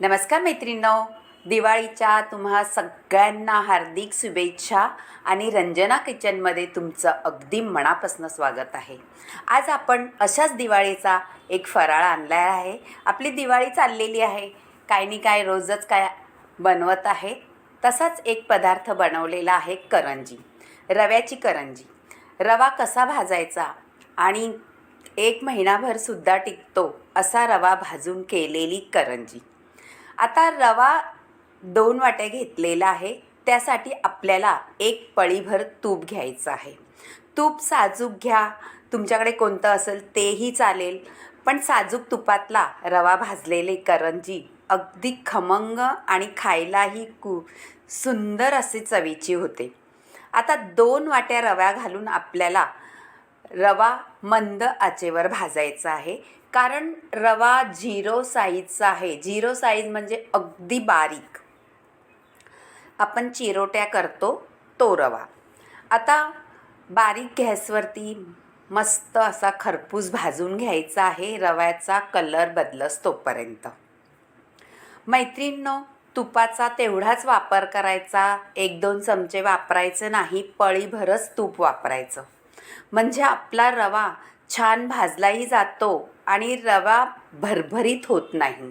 नमस्कार मैत्रिणींनो. दिवाळीच्या तुम्हा सगळ्यांना हार्दिक शुभेच्छा आणि रंजना किचनमध्ये तुमचं अगदी मनापासून स्वागत आहे. आज आपण अशाच दिवाळीचा एक फराळ आणला आहे. आपली दिवाळी चाललेली आहे. काय नाही काय रोजच काय बनवत आहे. तसाच एक पदार्थ बनवलेला आहे करंजी. रव्याची करंजी. रवा कसा भाजायचा आणि एक महिनाभरसुद्धा टिकतो असा रवा भाजून केलेली करंजी. आता रवा दोन वाट्या घेतलेला आहे. त्यासाठी आपल्याला एक पळीभर तूप घ्यायचं आहे. तूप साजूक घ्या. तुमच्याकडे कोणतं असेल तेही चालेल. पण साजूक तुपातला रवा भाजलेले करंजी अगदी खमंग आणि खायलाही कु सुंदर असे चवीची होते. आता दोन वाट्या रव्या घालून आपल्याला रवा मंद आचेवर भाजायचा आहे. कारण रवा झिरो साईजचा आहे. झिरो साईज म्हणजे अगदी बारीक. आपण चिरोट्या करतो तो रवा. आता बारीक गॅसवरती मस्त असा खरपूस भाजून घ्यायचा आहे. रव्याचा कलर बदलस तोपर्यंत. मैत्रिणींनो तुपाचा तेवढाच वापर करायचा. एक दोन चमचे वापरायचे नाही. पळीभरच तूप वापरायचं. म्हणजे आपला रवा छान भाजलाही जातो आणि रवा भरभरीत होत नाही.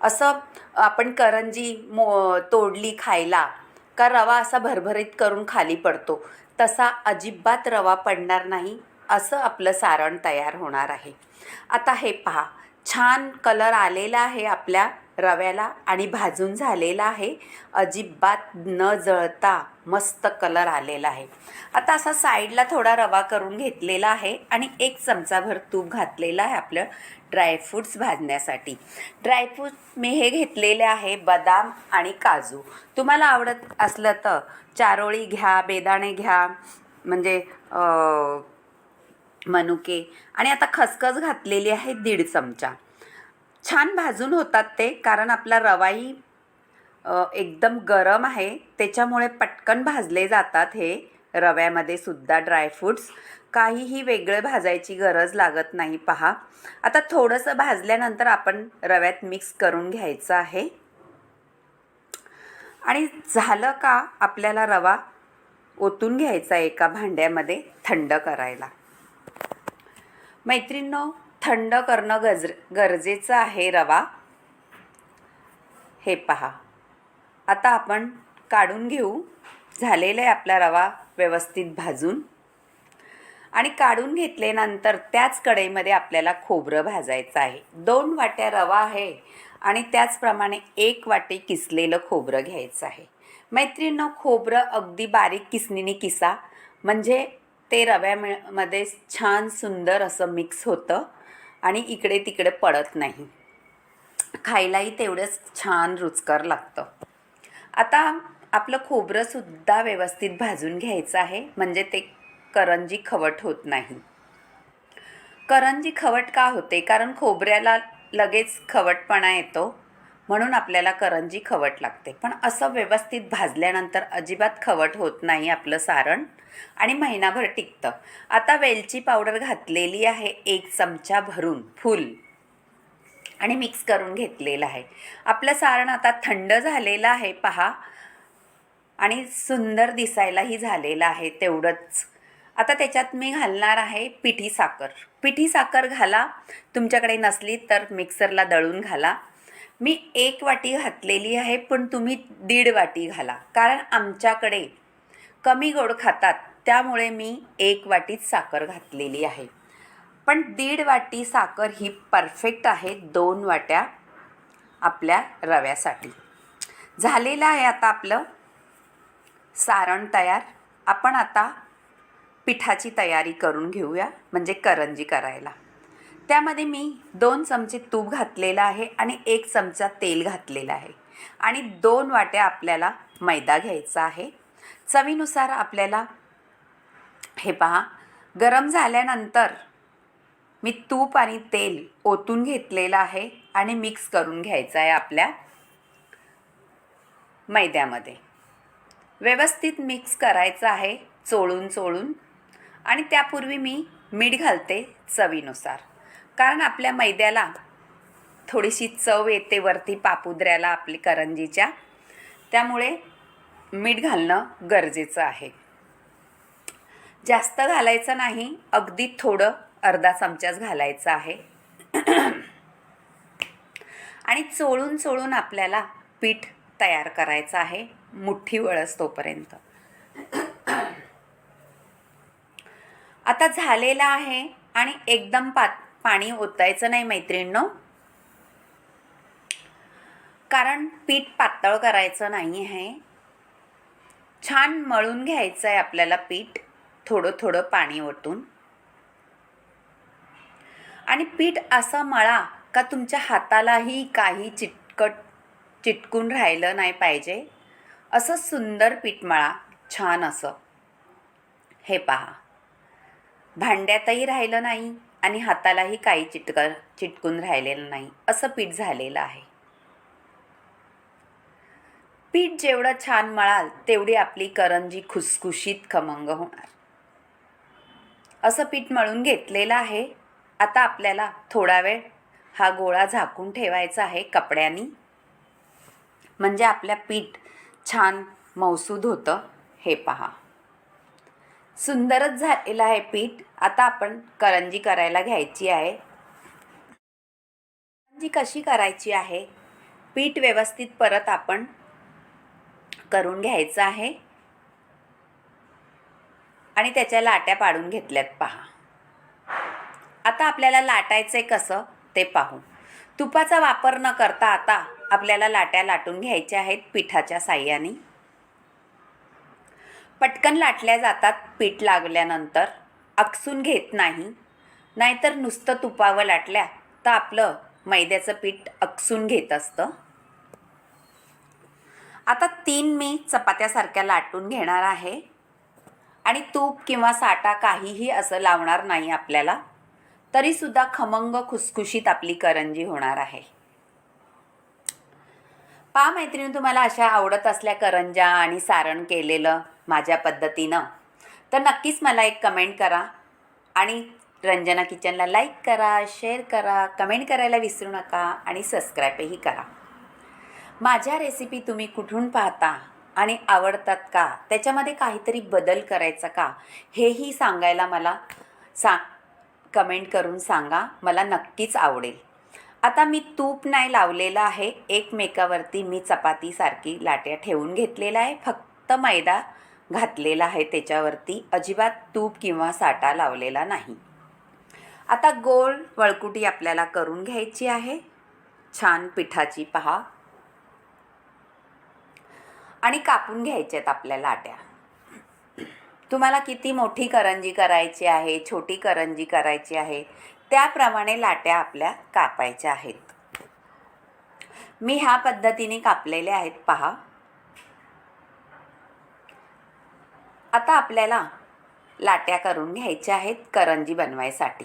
असं आपण करंजी मो तोडली खायला का रवा असा भरभरीत करून खाली पडतो तसा अजिबात रवा पडणार नाही असं आपलं सारण तयार होणार आहे. आता हे पहा छान कलर आलेला आहे आपल्या रव्याला आणि भाजून झालेला आहे. अजिबात न जळता मस्त कलर आलेला आहे. आता असा साईडला थोडा रवा करून घेतलेला आहे आणि एक चमचाभर तूप घातलेला आहे आपलं ड्रायफ्रूट्स भाजण्यासाठी. ड्रायफ्रूट मी हे घेतलेले आहे बदाम आणि काजू. तुम्हाला आवडत असलं तर चारोळी घ्या बेदाणे घ्या म्हणजे मनुके. आणि आता खसखस घातलेली आहे दीड चमचा. छान भाजून होतात ते कारण आपला रवाही एकदम गरम आहे. त्याच्यामुळे पटकन भाजले जातात हे रव्यामध्ये सुद्धा ड्रायफ्रूट्स काहीही वेगळे भाजायची गरज लागत नाही पहा. आता थोडंसं भाजल्यानंतर आपण रव्यात मिक्स करून घ्यायचं आहे. आणि झालं का आपल्याला रवा ओतून घ्यायचा एका भांड्यामध्ये थंड करायला? मैत्रिणींनो थंड करणं गज गरजेचं आहे रवा. हे पहा. आता आपण काढून घेऊ. झालेला आहे आपला रवा व्यवस्थित भाजून. आणि काढून घेतल्यानंतर त्याच कढईमध्ये आपल्याला खोबरं भाजायचं आहे. दोन वाट्या रवा आहे आणि त्याचप्रमाणे एक वाटे किसलेलं खोबरं घ्यायचं आहे. मैत्रिणीनं खोबरं अगदी बारीक किसणीने किसा. म्हणजे ते रव्यामध्ये छान सुंदर असं मिक्स होतं. आणि इकडे तिकडे पडत नाही. खायलाही तेवढंच छान रुचकर लागतं. आता आपलं खोबरंसुद्धा व्यवस्थित भाजून घ्यायचं आहे म्हणजे ते करंजी खवट होत नाही. करंजी खवट का होते? कारण खोबऱ्याला लगेच खवटपणा येतो. म्हणून आपल्याला करंजी खवट लागते. पण असं व्यवस्थित भाजल्यानंतर अजिबात खवट होत नाही आपलं सारण आणि महिनाभर टिकतं. आता वेलची पावडर घातलेली आहे एक चमचा भरून फुल. आणि मिक्स करून घेतलेलं आहे. आपलं सारण आता थंड झालेलं आहे पहा. आणि सुंदर दिसायलाही झालेलं आहे तेवढंच. आता त्याच्यात मी घालणार आहे पिठी साखर. पिठी साखर घाला. तुमच्याकडे नसली तर मिक्सरला दळून घाला. मी एक वाटी घातलेली आहे पण तुम्ही दीड वाटी घाला. कारण आमच्याकडे कमी गोड खातात त्यामुळे मी एक वाटीत साखर घातलेली आहे. पण दीड वाटी साखर ही परफेक्ट आहे दोन वाट्या आपल्या रव्यासाठी. झालेलं आहे आता आपलं सारण तयार. आपण आता पिठाची तयारी करून घेऊया म्हणजे करंजी करायला. त्यामध्ये मी दोन चमचे तूप घातलेलं आहे आणि एक चमचा तेल घातलेलं आहे. आणि दोन वाट्या आपल्याला मैदा घ्यायचा आहे. चवीनुसार आपल्याला हे पहा. गरम झाल्यानंतर मी तूप आणि तेल ओतून घेतलेलं आहे आणि मिक्स करून घ्यायचं आहे आपल्या मैद्यामध्ये. व्यवस्थित मिक्स करायचं आहे चोळून चोळून. आणि त्यापूर्वी मी मीठ घालते चवीनुसार. कारण आपल्या मैद्याला थोडीशी चव येते वरती पापुद्र्याला आपली करंजीच्या. त्यामुळे मीठ घालणं गरजेचं आहे. जास्त घालायचं नाही अगदी थोडं अर्धा चमचाच घालायचं आहे. आणि चोळून चोळून आपल्याला पीठ तयार करायचं आहे मुठ्ठी वळस तोपर्यंत. आता झालेला आहे आणि एकदम पात पाणी ओतायचं नाही मैत्रिणींनो. कारण पीठ पातळ करायचं नाही आहे. छान मळून घ्यायचं आहे आपल्याला पीठ थोडं थोडं पाणी ओतून. आणि पीठ असं मळा का तुमच्या हातालाही काही चिटकट चिटकून राहिलं नाही पाहिजे. असं सुंदर पीठ मळा छान असं. हे पहा. भांड्यातही राहिलं नाही. आणि हातालाही काही चिटक चिटकून राहिलेलं नाही. असं पीठ झालेलं आहे. पीठ जेवढं छान मळाल तेवढी आपली करंजी खुसखुशीत खमंग होणार. असं पीठ मळून घेतलेलं आहे. आता आपल्याला थोडा वेळ हा गोळा झाकून ठेवायचा आहे कपड्यांनी. म्हणजे आपल्या पीठ छान मौसूद होतं. हे पहा. सुंदरच झालेलं आहे पीठ. आता आपण करंजी करायला घ्यायची आहे. करंजी कशी करायची आहे? पीठ व्यवस्थित परत आपण करून घ्यायचं आहे. आणि त्याच्या लाट्या पाडून घेतल्यात पहा. आता आपल्याला लाटायचं आहे कसं? ते पाहू. तुपाचा वापर न करता आता आपल्याला लाट्या लाटून घ्यायच्या आहेत पिठाच्या साह्याने. पटकन लाटल्या जातात पीठ लागल्यानंतर. अकसून घेत नाही. नाहीतर नुसतं तुपावं लाटल्या तर आपलं मैद्याचं पीठ अकसून घेत असतं. आता तीन मी चपात्यासारख्या लाटून घेणार आहे. आणि तूप किंवा साटा काहीही असं लावणार नाही आपल्याला. तरीसुद्धा खमंग खुसखुशीत आपली करंजी होणार आहे. पा मैत्रिणी तुम्हाला अशा आवडत असल्या करंजा आणि सारण केलेलं माझ्या पद्धतीनं. तर नक्कीच मला एक कमेंट करा आणि रंजना किचनला लाईक करा शेअर करा कमेंट करायला विसरू नका आणि सबस्क्राईबही करा. माझ्या रेसिपी तुम्ही कुठून पाहता आणि आवडतात का? त्याच्यामध्ये काहीतरी बदल करायचा का? हेही सांगायला मला सा कमेंट करून सांगा. मला नक्कीच आवडेल. आता मी तूप नाही लावलेलं आहे. एकमेकावरती मी चपातीसारखी लाट्या ठेवून घेतलेला आहे. फक्त मैदा घातलेला आहे त्याच्यावरती अजिबात तूप किंवा साठा लावलेला नाही. आता गोल वळकुटी आपल्याला करून घ्यायची आहे. छान पिठाची पहा. आणि कापून घ्यायच्यात आपल्या लाट्या. तुम्हाला किती मोठी करंजी करायची आहे छोटी करंजी करायची आहे त्याप्रमाणे लाट्या आपल्या कापायच्या आहेत. मी ह्या पद्धतीने कापलेल्या आहेत पहा. आता आपल्याला लाट्या करून घ्यायच्या आहेत करंजी बनवायसाठी.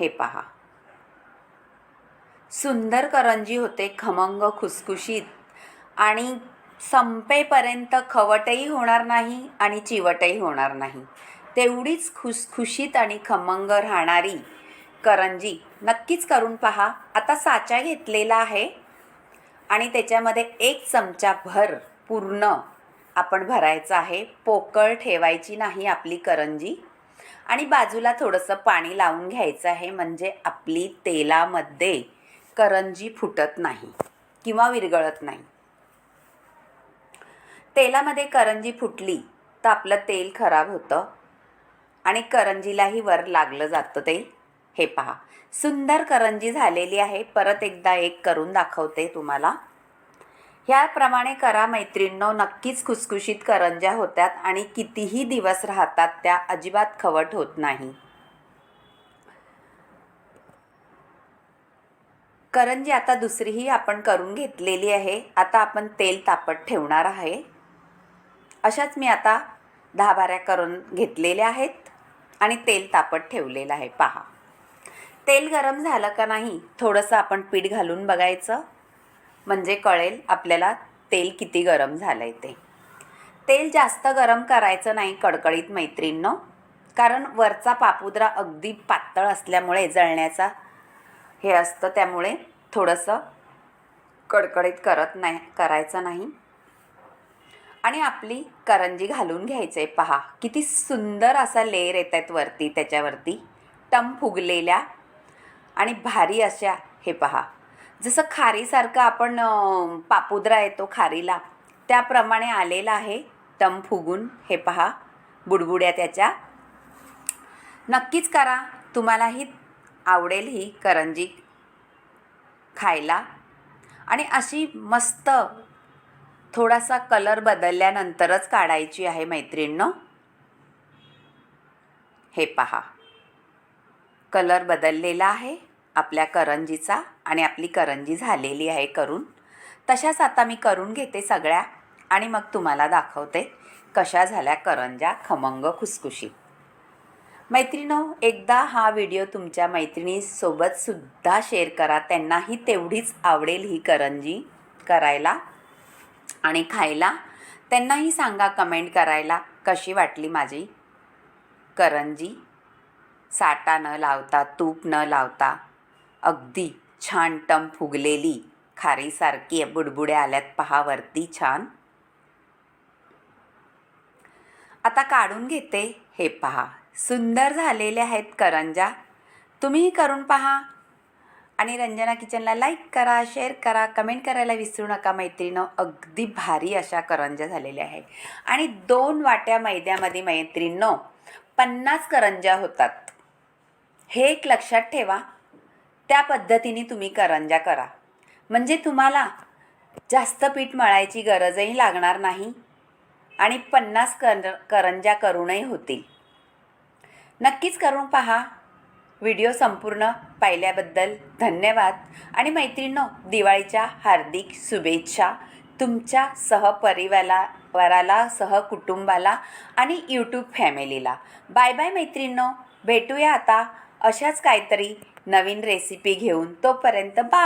हे पहा. सुंदर करंजी होते खमंग खुसखुशीत आणि संपेपर्यंत खवटही होणार नाही आणि चिवटही होणार नाही. तेवढीच खुसखुशीत आणि खमंग राहणारी करंजी नक्कीच करून पहा. आता साचा घेतलेला आहे आणि त्याच्यामध्ये एक चमचा भर पूर्ण आपण भरायचं आहे. पोकळ ठेवायची नाही आपली करंजी. आणि बाजूला थोडंसं पाणी लावून घ्यायचं आहे. म्हणजे आपली तेलामध्ये करंजी फुटत नाही किंवा विरघळत नाही. तेलामध्ये करंजी फुटली तर आपलं तेल खराब होतं. आणि करंजीलाही वर लागलं जातं ते. हे पहा. सुंदर करंजी झालेली आहे. परत एकदा एक करून दाखवते तुम्हाला. ह्याप्रमाणे करा मैत्रिणींनो नक्कीच खुसखुशीत करंज्या होतात आणि कितीही दिवस राहतात त्या अजिबात खवट होत नाही. करंजी आता दुसरीही आपण करून घेतलेली आहे. आता आपण तेल तापत ठेवणार आहे. अशाच मी आता दहा बाऱ्या करून घेतलेल्या आहेत आणि तेल तापत ठेवलेलं आहे. पहा. तेल गरम झालं का नाही? थोडंसं आपण पीठ घालून बघायचं. म्हणजे कळेल आपल्याला तेल किती गरम झालं आहे ते. तेल जास्त गरम करायचं नाही कडकडीत मैत्रीणनं कारण वरचा पापुद्रा अगदी पातळ असल्यामुळे जळण्याचा हे असतं त्यामुळे थोडंसं कडकडीत करत नाही करायचं नाही. आणि आपली करंजी घालून घ्यायचं आहे पहा. किती सुंदर असा लेयर येत आहेत वरती त्याच्यावरती. टम फुगलेल्या आणि भारी अशा हे पहा. जसं खारीसारखं आपण पापुद्रा येतो खारीला त्याप्रमाणे आलेला आहे तम फुगून. हे पहा बुडबुड्या त्याच्या. नक्कीच करा तुम्हालाही आवडेल ही करंजी खायला. आणि अशी मस्त थोडासा कलर बदलल्यानंतरच काढायची आहे मैत्रिणींनो. हे पहा कलर बदललेला आहे. आपल्या करंजीचा आणि आपली करंजी झालेली आहे करून. तशाच आता मी करून घेते सगळ्या आणि मग तुम्हाला दाखवते कशा झाल्या करंजा खमंग खुसखुशी. मैत्रिणो एकदा हा व्हिडिओ तुमच्या मैत्रिणीसोबतसुद्धा शेअर करा. त्यांनाही तेवढीच आवडेल ही करंजी करायला आणि खायला. त्यांनाही सांगा कमेंट करायला कशी वाटली माझी करंजी. साटा न लावता तूप न लावता. अगदी छान टम फुगलेली. खारीसारखी बुडबुड्या आल्यात पहावरती छान. आता काढून घेते हे पहा. सुंदर झालेले आहेत करंजा. तुम्हीही करून पहा. आणि रंजना किचनला लाईक करा शेअर करा कमेंट करायला विसरू नका मैत्रिणं. अगदी भारी अशा करंजा झालेल्या आहे आणि दोन वाट्या मैद्यामध्ये मैत्रिणं पन्नास करंजा होतात. हे एक लक्षात ठेवा. त्या पद्धतीने तुम्ही करंजा करा. म्हणजे तुम्हाला जास्त पीठ मळायची गरजही लागणार नाही आणि पन्नास कर करंजा करूनही होतील. नक्कीच करून पहा. व्हिडिओ संपूर्ण पाहिल्याबद्दल धन्यवाद. आणि मैत्रिणींनो दिवाळीच्या हार्दिक शुभेच्छा तुमच्या सहपरिवाला वराला सहकुटुंबाला आणि यूट्यूब फॅमिलीला बाय बाय मैत्रिणींनो. भेटूया आता अशाच काहीतरी नवीन रेसिपी घेऊन तोपर्यंत बा